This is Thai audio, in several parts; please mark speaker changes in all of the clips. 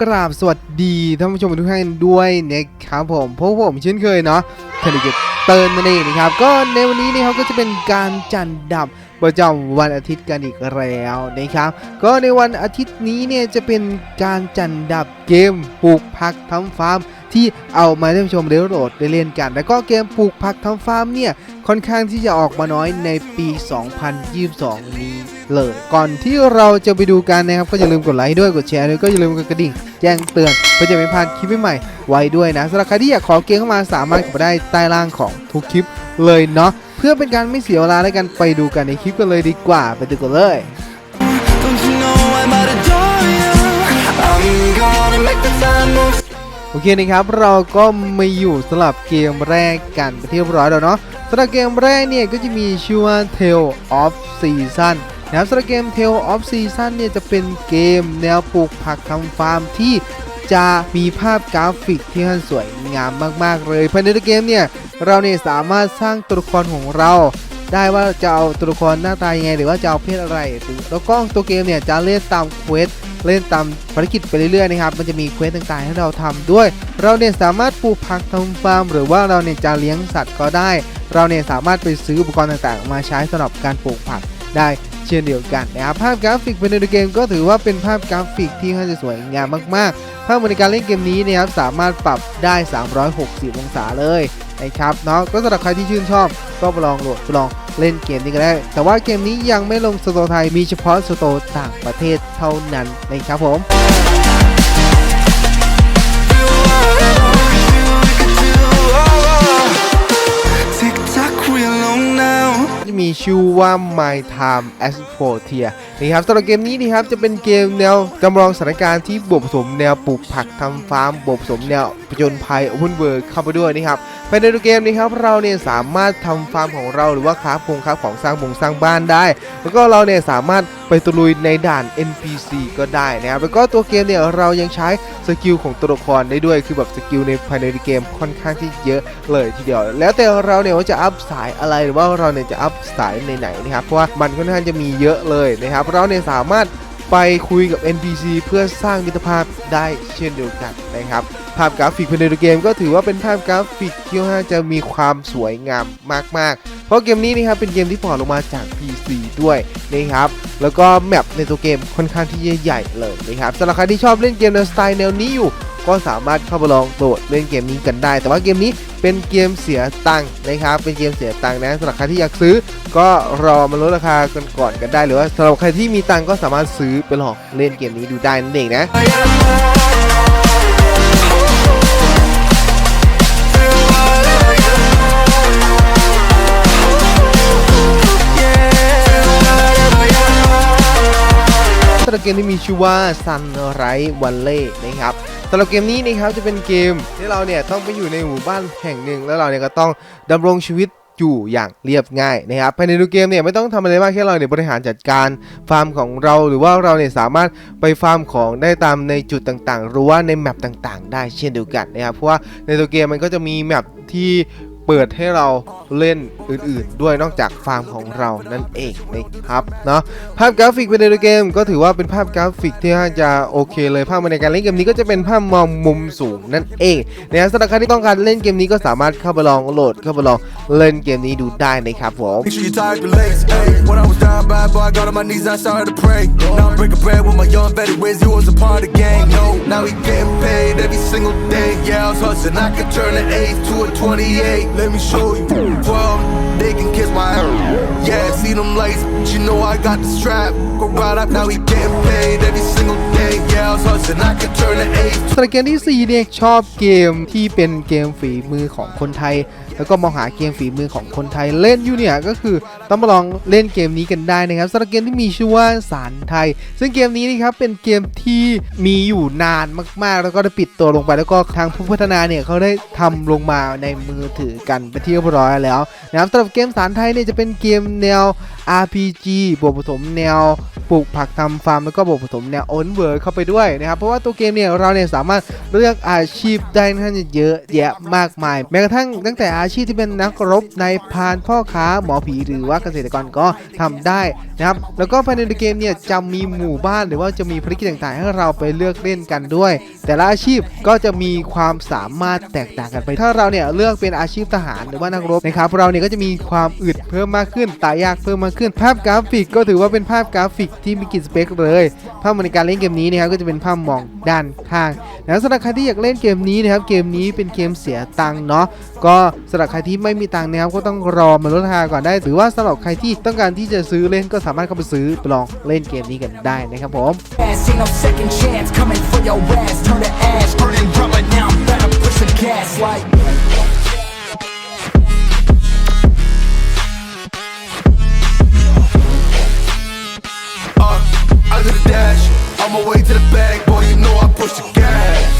Speaker 1: กราบสวัสดีท่านผู้ชมทุกท่านด้วยนะครับผมพวกผมเช่นเคยเนาะธนกิจเติร์นนั่นเองนะครับ ก็ในวันนี้นะครับก็จะเป็นการจันดับประจำวันอาทิตย์กันอีกแล้วนะครับ ก็ในวันอาทิตย์นี้เนี่ยจะเป็นการจันดับเกมปลูกผักทำฟาร์ม ที่เอามาให้ท่านผู้ชมได้โหลดได้เล่นกัน แล้วก็เกมปลูกผักทำฟาร์มเนี่ยค่อนข้างที่จะออกมาน้อยในปี 2022 นี้ เลย ก่อนที่เราจะไปดูกันนะครับก็อย่าลืมกดไลค์ด้วยกดแชร์ด้วยก็อย่าลืมกดกระดิ่งแจ้งเตือนเพื่อจะไม่พลาดคลิปใหม่ๆไว้ด้วยนะสำหรับใครที่อยากขอเกมเข้ามาสามารถกดมาได้ใต้ล่างของทุกคลิปเลยเนาะเพื่อเป็นการไม่เสียเวลาในการไปดูกันในคลิปกันเลยดีกว่า ไปดูกันเลย
Speaker 2: Don't you know I'm out adore you? I'm gonna make the time move
Speaker 1: โอเคนะครับเราก็มาอยู่สลับเกมแรกกันไปนที่เรียบร้อยแล้วเนาะสำหรับเกมแรกเนี่ยก็จะมีชื่อว่า Tale of Season แนะครับสรับเกม Tale of Season เนี่ยจะเป็นเกมแนวปลูกผักทำฟาร์มที่จะมีภาพกราฟิกที่สวยงามมากๆเลยภายในเกมเนี่ยเราเนี่ยสามารถสร้างตัวละครของเรา ได้ว่าจะเอาตัวละครหน้าตายังไง หรือว่าจะเอาเพศอะไร แล้วก็ตัวเกมเนี่ยจะเล่นตามเควสเล่นตามภารกิจไปเรื่อยๆนะครับ มันจะมีเควสต่างๆ ให้เราทำด้วย เราเนี่ยสามารถปลูกผักทำฟาร์ม หรือว่าเราเนี่ยจะเลี้ยงสัตว์ก็ได้ เราเนี่ยสามารถไปซื้ออุปกรณ์ต่างๆ มาใช้สำหรับการปลูกผักได้ เช่นเดียวกันนะครับภาพกราฟิกภายในเกมก็ถือว่าเป็นภาพกราฟิกที่ค่อนข้างจะสวยงามมากๆ ภาพในการเล่นเกมนี้นะครับสามารถปรับได้ 360 องศาเลยนะครับเนาะก็สำหรับใครที่ชื่นชอบก็ลองโหลดลองเล่นเกมนี้ก็ได้ แต่ว่าเกมนี้ยังไม่ลงสโตร์ไทยมีเฉพาะสโตร์ต่างประเทศเท่านั้นนะครับผม จะมีชื่อว่า My Time as f o r t i e r นะครับสำหรับเกมนี้นะครับจะเป็นเกมแนวจำลองสถานการณ์ที่บวกผสมแนวปลูกผักทำฟาร์มบวกผสมแนวผจญภัย Open World เข้าไปด้วยนะครับภายในเกมนี้ครับเราเนี่ยสามารถทำฟาร์มของเราหรือว่าค้าพงค้าของสร้างบงสร้างบ้านได้ แล้วก็เราเนี่ยสามารถ ไปตะลุยในด่าน NPC ก็ได้นะครับแล้วก็ตัวเกมเนี่ยเรายังใช้สกิลของตัวละครได้ด้วยคือแบบสกิลในภายในเกมค่อนข้างที่เยอะเลยทีเดียว แล้วแต่เราเนี่ยว่าจะอัพสายอะไรหรือว่าเราเนี่ยจะอัพสายไหนๆนะครับเพราะว่ามันค่อนข้างจะมีเยอะเลยนะครับเราเนี่ยสามารถไปคุยกับ NPC เพื่อสร้างมิตรภาพได้เช่นเดียวกันนะครับภาพกราฟิกภายในเกมก็ถือว่าเป็นภาพกราฟิกที่ค่อนข้าจะมีความสวยงามมาก ๆ เพราะเกมนี้นะครับเป็นเกมที่พอร์ตลงมาจาก PC ด้วยนะครับ แล้วก็แมปในตัวเกมค่อนข้างที่ใหญ่ๆเลยนะครับสำหรับใครที่ชอบเล่นเกมในสไตล์แนวนี้อยู่ ก็สามารถเข้ามาลองโหลดเล่นเกมนี้กันได้ แต่ว่าเกมนี้เป็นเกมเสียตังค์นะครับ เป็นเกมเสียตังค์นะสำหรับใครที่อยากซื้อ ก็รอมาลดราคากันก่อนกันได้ หรือว่าสำหรับใครที่มีตังค์ก็สามารถซื้อไปลองเล่นเกมนี้ดูได้นั่นเองนะำหรับเกมที่มีชื่อว่า Sunrise Valley นะครับสำหรับเกมนี้นะครับจะเป็นเกมที่เราเนี่ยต้องไปอยู่ในหมู่บ้านแห่งหนึ่ง แล้วเราเนี่ยก็ต้องดำรงชีวิตอยู่อย่างเรียบง่ายนะครับภายในตัวเกมเนี่ยไม่ต้องทำอะไรมากแค่เราเนี่ยบริหารจัดการฟาร์มของเราหรือว่าเราเนี่ยสามารถไปฟาร์มของได้ตามในจุดต่างๆ หรือว่าในแมปต่างๆ ได้เช่นเดียวกันนะครับเพราะว่าในตัวเกมมันก็จะมีแมปที่ เปิดให้เราเล่นอื่นๆ ด้วยนอกจากฟาร์มของเรานั่นเองนะครับเนาะภาพกราฟิกภายในเกม ก็ถือว่าเป็นภาพกราฟิกที่น่าจะโอเคเลยภาพในการเล่นเกมนี้ก็จะเป็นภาพมองมุมสูงนั่นเองนะครับสำหรับใครที่ต้องการเล่นเกมนี้ก็สามารถเข้าไปลองโหลดเข้าไปลองเล่นゲームนี้ดูได้นะครับผม
Speaker 2: Bread with my young vet. Ways you was a part of the game. No, now he getting paid every single day. Yeah, I was hustling. I could turn an 8 to a 28. Let me show you. 12, they can kiss my ass. Yeah, see them lights. But you know I got the strap. Go right up. Now he getting paid every single day.
Speaker 1: สำหรับเกมที่4เนี่ยชอบเกมที่เป็นเกมฝีมือของคนไทย แล้วก็มองหาเกมฝีมือของคนไทยเล่นอยู่เนี่ยก็คือต้องมาลองเล่นเกมนี้กันได้นะครับสำหรับเกมที่มีชื่อว่าสารไทย ซึ่งเกมนี้นะครับเป็นเกมที่มีอยู่นานมากๆ แล้วก็ได้ปิดตัวลงไป แล้วก็ทางผู้พัฒนาเนี่ยเขาได้ทำลงมาในมือถือกันไปที่เรียบร้อยแล้วนะครับสำหรับเกมสารไทยเนี่ยจะเป็นเกมแนว RPG บวกผสมแนว ปลูกผักทำฟาร์มแล้วก็บวกผสมแนวโอนเวิร์เข้าไปด้วยนะครับ เพราะว่าตัวเกมเนี่ยเราเนี่ยสามารถเลือกอาชีพได้ค่อนข้างจะเยอะแยะมากมาย แม้กระทั่งตั้งแต่อาชีพที่เป็นนักรบนายพานพ่อค้าหมอผีหรือว่าเกษตรกรก็ทำได้นะครับ แล้วก็ภายในเกมเนี่ยจะมีหมู่บ้านหรือว่าจะมีภารกิจต่างๆ ให้เราไปเลือกเล่นกันด้วย แต่ละอาชีพก็จะมีความสามารถแตกต่างกันไป ถ้าเราเนี่ยเลือกเป็นอาชีพทหารหรือว่านักรบนะครับเราเนี่ยก็จะมีความอึดเพิ่มมากขึ้นตายยากเพิ่มมากขึ้น ภาพกราฟิกก็ถือว่าเป็นภาพกราฟิกที่มีกี่สเปคเลยภาพในการเล่นเกมนี้นะครับก็จะเป็นภาพมองด้านข้างแล้วสำหรับใครที่อยากเล่นเกมนี้นะครับเกมนี้เป็นเกมเสียตังค์เนาะก็สำหรับใครที่ไม่มีตังค์นะครับก็ต้องรอมาลดราคาก่อนได้ หรือว่าสำหรับใครที่ต้องการที่จะซื้อเล่นก็สามารถเข้าไปซื้อไปลองเล่นเกมนี้กันได้นะครับผม
Speaker 3: to the
Speaker 2: dash. On my way to the bag, boy, you know I push the gas.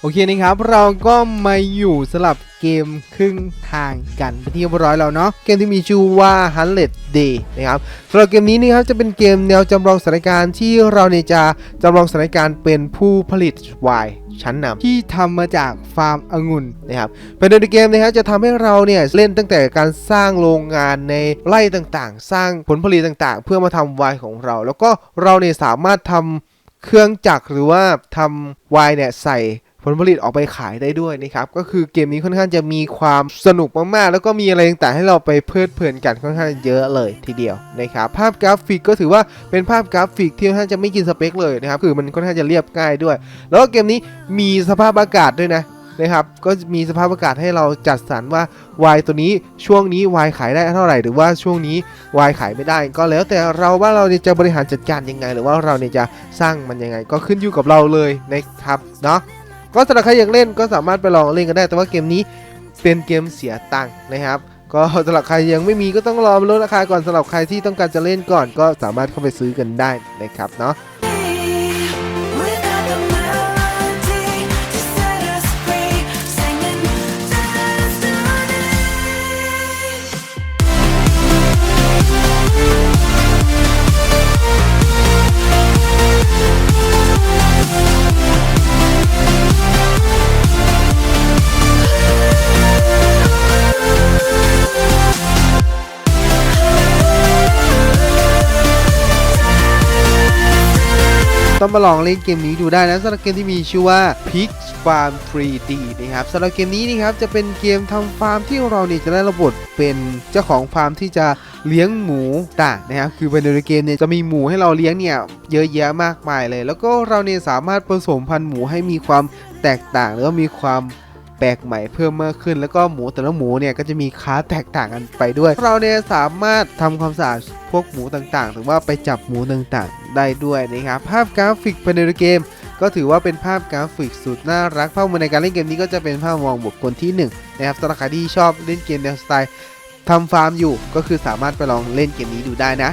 Speaker 1: โอเคนะครับ เราก็มาอยู่สลับเกมครึ่งทางกันเป็นที่เรียบร้อยแล้วเนาะเกมที่มีชื่อว่า h u n t e d Day นะครับสำหรับเกมนี้นะครับจะเป็นเกมแนวจำลองสถานการณ์ที่เราเนี่ยจะจำลองสถานการณ์เป็นผู้ผลิตไวน์ ชั้นนำที่ทำมาจากฟาร์มองุ่นนะครับภายในเกมนะครับจะทำให้เราเนี่ยเล่นตั้งแต่การสร้างโรงงานในไร่ต่างๆ สร้างผลผลิตต่างๆ เพื่อมาทำไวน์ของเรา แล้วก็เราเนี่ยสามารถทำเครื่องจักรหรือว่าทำไวน์เนี่ยใส่ ผลผลิตออกไปขายได้ด้วยนะครับก็คือเกมนี้ค่อนข้างจะมีความสนุกมากๆ แล้วก็มีอะไรต่างๆให้เราไปเพลิดเพลินกันค่อนข้างเยอะเลยทีเดียวนะครับภาพกราฟิกก็ถือว่าเป็นภาพกราฟิกที่ค่อนข้างจะไม่กินสเปคเลยนะครับคือมันค่อนข้างจะเรียบง่ายด้วย แล้วก็เกมนี้มีสภาพอากาศด้วยนะนะครับก็มีสภาพอากาศให้เราจัดสรรว่าวายตัวนี้ช่วงนี้วายขายได้เท่าไหร่หรือว่าช่วงนี้วายขายไม่ได้ ก็แล้วแต่เราว่าเราจะบริหารจัดการยังไง หรือว่าเราเนี่ยจะสร้างมันยังไง ก็ขึ้นอยู่กับเราเลยนะครับเนาะ ก็สำหรับใครอยากเล่นก็สามารถไปลองเล่นกันได้ แต่ว่าเกมนี้เป็นเกมเสียตังค์นะครับ ก็สำหรับใครยังไม่มีก็ต้องรอลดราคาก่อนสำหรับใครที่ต้องการจะเล่นก่อน ก็สามารถเข้าไปซื้อกันได้นะครับเนาะ มาลองเล่นเกมนี้ดูได้นะสำหรับเกมที่มีชื่อว่า pigs Farm 3D นะครับสำหรับเกมนี้นะครับจะเป็นเกมทำฟาร์มที่เราเนี่ยจะได้ระบบเป็นเจ้าของฟาร์มที่จะเลี้ยงหมูต่างนะครับคือภายในเกมเนี่ยจะมีหมูให้เราเลี้ยงเนี่ยเยอะแยะมากมายเลย แล้วก็เราเนี่ยสามารถผสมพันธุ์หมูให้มีความแตกต่างแล้วก็มีความ ปลกใหม่เพิ่มมากขึ้น แล้วก็หมูแต่ละหมูเนี่ยก็จะมีค้าแตกต่างกันไปด้วย เราเนี่ยสามารถทำความสะอาดพวกหมูต่างๆ หรือว่าไปจับหมูต่างๆ ได้ด้วยนะครับ ภาพกราฟิกภายในเกม ก็ถือว่าเป็นภาพกราฟิกสุดน่ารักภาพในการเล่นเกมนี้ก็จะเป็นภาพมองบุคคลที่1นะครับสำหรับใครที่ชอบเล่นเกมแนวสไตล์ทำฟาร์มอยู่ ก็คือสามารถไปลองเล่นเกมนี้ดูได้นะ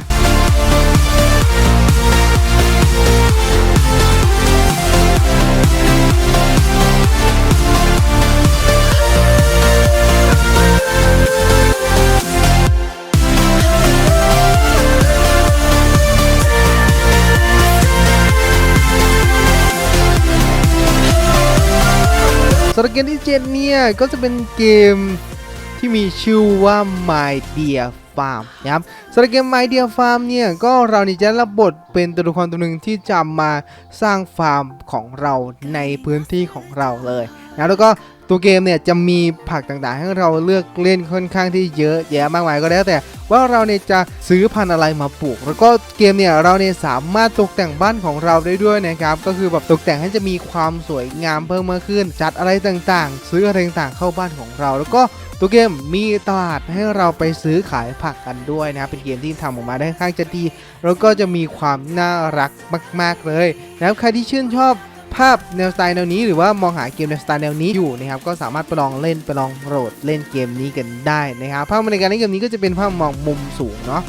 Speaker 1: เกมที่เจ็ดเนี่ย ก็จะเป็นเกมที่มีชื่อว่า My Dear Farm นะครับสำหรับเกม My Dear Farm เนี่ย ก็เรานี่จะรับบทเป็นตัวละครตัวหนึ่งที่จะมาสร้างฟาร์มของเราในพื้นที่ของเราเลยนะแล้วก็ ตัวเกมเนี่ยจะมีผักต่างๆ ให้เราเลือกเล่นค่อนข้างที่เยอะแยะมากมายก็แล้วแต่ว่าเราเนี่ยจะซื้อพันธุ์อะไรมาปลูก แล้วก็เกมเนี่ยเราเนี่ยสามารถตกแต่งบ้านของเราได้ด้วยนะครับก็คือแบบตกแต่งให้จะมีความสวยงามเพิ่มมากขึ้น จัดอะไรต่างๆ ซื้ออะไรต่างๆเข้าบ้านของเรา แล้วก็ตัวเกมมีตลาดให้เราไปซื้อขายผักกันด้วยนะเป็นเกมที่ทำออกมาได้ค่อนข้างจะดี แล้วก็จะมีความน่ารักมาก ๆเลยนะครับใครที่ชื่นชอบ ภาพแนวสไตล์แนวนี้หรือว่ามองหาเกมแนวสไตล์แนวนี้อยู่นะครับก็สามารถไปลองเล่นไปลองโหลดเล่นเกมนี้กันได้นะครับภาพในการเล่นเกมนี้ก็จะเป็นภาพมองมุมสูงเนาะ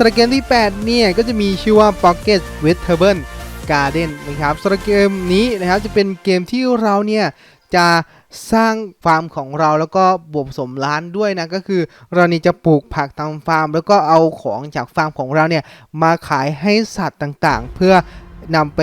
Speaker 1: สระเกมที่ 8 เนี่ย ก็จะมีชื่อว่า Pocket Vegetable Garden นะครับสระเกมนี้นะครับจะเป็นเกมที่เราเนี่ยจะสร้างฟาร์มของเราแล้วก็บวกผสมร้านด้วยนะก็คือเรานี่จะปลูกผักทำฟาร์ม แล้วก็เอาของจากฟาร์มของเราเนี่ยมาขายให้สัตว์ต่างๆ เพื่อ นำไป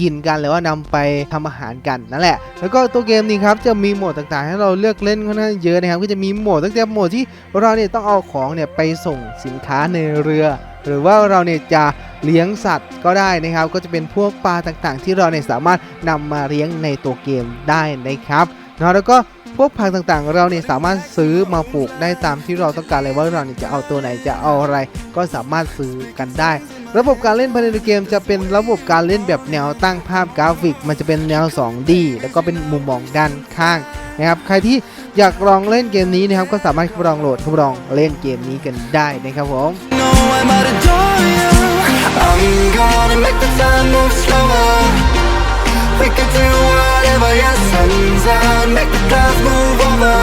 Speaker 1: กินกันหรือว่านำไปทำอาหารกันนั่นแหละ แล้วก็ตัวเกมนี้ครับจะมีโหมดต่างๆ ให้เราเลือกเล่นค่อนข้างเยอะนะครับก็จะมีโหมดตั้งแต่โหมดที่เราเนี่ยต้องเอาของเนี่ยไปส่งสินค้าในเรือ หรือว่าเราเนี่ยจะเลี้ยงสัตว์ก็ได้นะครับ ก็จะเป็นพวกปลาต่างๆ ที่เราเนี่ยสามารถนำมาเลี้ยงในตัวเกมได้นะครับเนาะแล้วก็พวกผักต่างๆ เราเนี่ยสามารถซื้อมาปลูกได้ตามที่เราต้องการเลยว่าเราเนี่ยจะเอาตัวไหนจะเอาอะไร ก็สามารถซื้อกันได้ ระบบการเล่นภายในเกมจะเป็นระบบการเล่นแบบแนวตั้งภาพกราฟิก มันจะเป็นแนว 2D แล้วก็เป็นมุมมองด้านข้างนะครับใครที่อยากลองเล่นเกมนี้นะครับก็สามารถเข้าไปลองโหลดเข้าไปลองเล่นเกมนี้กันได้นะครับผม
Speaker 2: We can do whatever, yeah. Sun's out, make the clouds move over.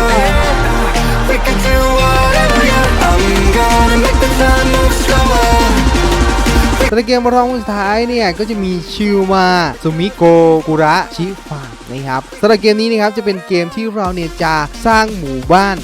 Speaker 2: We can do whatever, yeah. I'm gonna make the time move slower.
Speaker 1: สำหรับเกมรองสุดท้ายเนี่ยก็จะมีชิวมาซูมิโกกุระชิฟานะครับสำหรับเกมนี้นะครับจะเป็นเกมที่เราเนี่ยจะสร้างหมู่บ้าน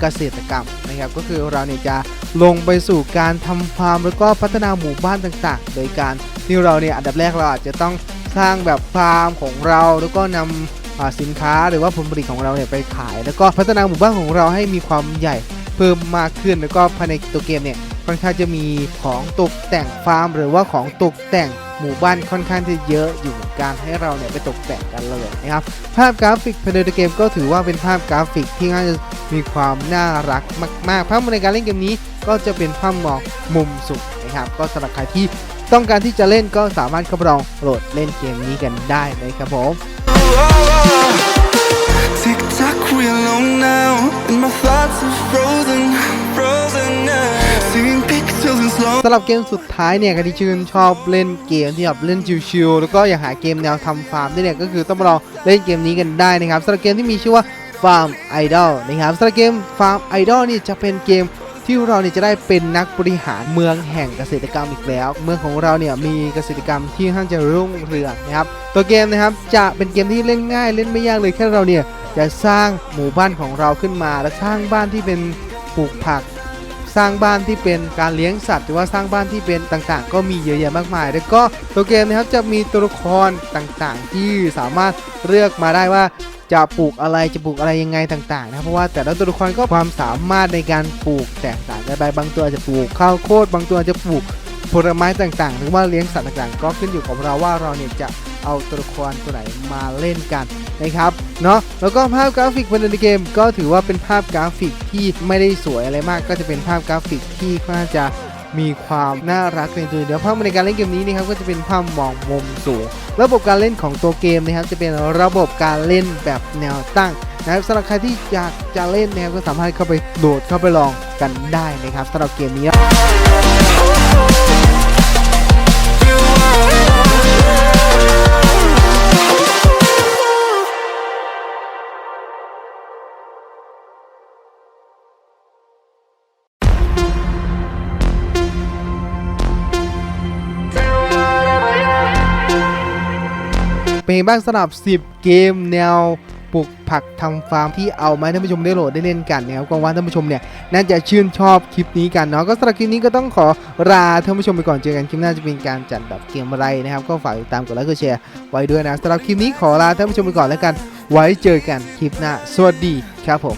Speaker 1: เกษตรกรรมนะครับก็คือเราเนี่ยจะลงไปสู่การทำฟาร์มแล้วก็พัฒนาหมู่บ้านต่างๆ โดยการที่เราเนี่ยอันดับแรกเราอาจจะต้องสร้างแบบฟาร์มของเราแล้วก็นำอ่าสินค้าหรือว่าผลผลิตของเราเนี่ยไปขาย แล้วก็พัฒนาหมู่บ้านของเราให้มีความใหญ่เพิ่มมากขึ้นแล้วก็ภายในตัวเกมเนี่ย ค่อนข้างจะมีของตกแต่งฟาร์ม หรือว่าของตกแต่งหมู่บ้านค่อนข้างจะเยอะอยู่เหมือนกันให้เราเนี่ยไปตกแต่งกันเลยนะครับภาพกราฟิกภายในเกมก็ถือว่าเป็นภาพกราฟิกที่น่าจะมีความน่ารักมากๆภาพในการเล่นเกมนี้ก็จะเป็นภาพมองมุมสูงนะครับก็สำหรับใครที่ต้องการที่จะเล่นก็สามารถเข้าไปลองโหลดเล่นเกมนี้กันได้นะครับผม
Speaker 2: Tick tock, we alone now, and my thoughts are frozen, frozen now.
Speaker 1: สำหรับเกมสุดท้ายเนี่ยใครที่ชื่นชอบเล่นเกมที่แบบเล่นชิวๆแล้วก็อยากหาเกมแนวทำฟาร์มด้วยเนี่ยก็คือต้องมาลองเล่นเกมนี้กันได้นะครับสำหรับเกมที่มีชื่อว่า Farm Idol นะครับสำหรับเกม Farm Idol นี่จะเป็นเกมที่เราเนี่ยจะได้เป็นนักบริหารเมืองแห่งเกษตรกรรมอีกแล้ว เมืองของเราเนี่ยมีเกษตรกรรมที่ค่อนข้างจะรุ่งเรืองนะครับตัวเกมนะครับจะเป็นเกมที่เล่นง่ายเล่นไม่ยากเลยแค่เราเนี่ยจะสร้างหมู่บ้านของเราขึ้นมา และสร้างบ้านที่เป็นปลูกผัก สร้างบ้านที่เป็นการเลี้ยงสัตว์ หรือว่าสร้างบ้านที่เป็นต่างๆ ก็มีเยอะแยะมากมาย แล้วก็ตัวเกมนะครับจะมีตัวละครต่างๆ ที่สามารถเลือกมาได้ว่าจะปลูกอะไรจะปลูกอะไรยังไงต่างๆนะเพราะว่าแต่ละตัวละครก็ความสามารถในการปลูกแตกต่างกันไปบางตัวอาจจะปลูกข้าวโพดบางตัวอาจจะปลูกผลไม้ต่างๆ หรือว่าเลี้ยงสัตว์ต่างๆ ก็ขึ้นอยู่กับเราว่าเราเนี่ยจะเอาตัวละครตัวไหนมาเล่นกันนะครับ เนาะแล้วก็ภาพกราฟิกภายในเกม ก็ถือว่าเป็นภาพกราฟิกที่ไม่ได้สวยอะไรมาก ก็จะเป็นภาพกราฟิกที่ค่อนข้างจะมีความน่ารักในตัวเดียวภาพในการเล่นเกมนี้นะครับก็จะเป็นภาพมองมุมสูง ระบบการเล่นของตัวเกมนะครับจะเป็นระบบการเล่นแบบแนวตั้งนะครับสำหรับใครที่อยากจะเล่นนะครับก็สามารถเข้าไปโหลดเข้าไปลองกันได้นะครับสำหรับเกมนี้็นบ้างสำหรับ 10 เกมแนวปลูกผักทำฟาร์มที่เอามาให้ท่านผู้ชมได้โหลดได้เล่นกันนะครับกงว่าท่านผู้ชมเนี่ยน่าจะชื่นชอบคลิปนี้กันเนาะก็สำหรับคลิปนี้ก็ต้องขอลาท่านผู้ชมไปก่อนเจอกันคลิปหน้าจะเป็นการจัดแบบเกมอะไรนะครับ ก็ฝากติดตามกดไลค์กดแชร์ไว้ด้วยนะสำหรับคลิปนี้ขอลาท่านผู้ชมไปก่อนแล้วกัน ไว้เจอกันคลิปหน้าสวัสดีครับผม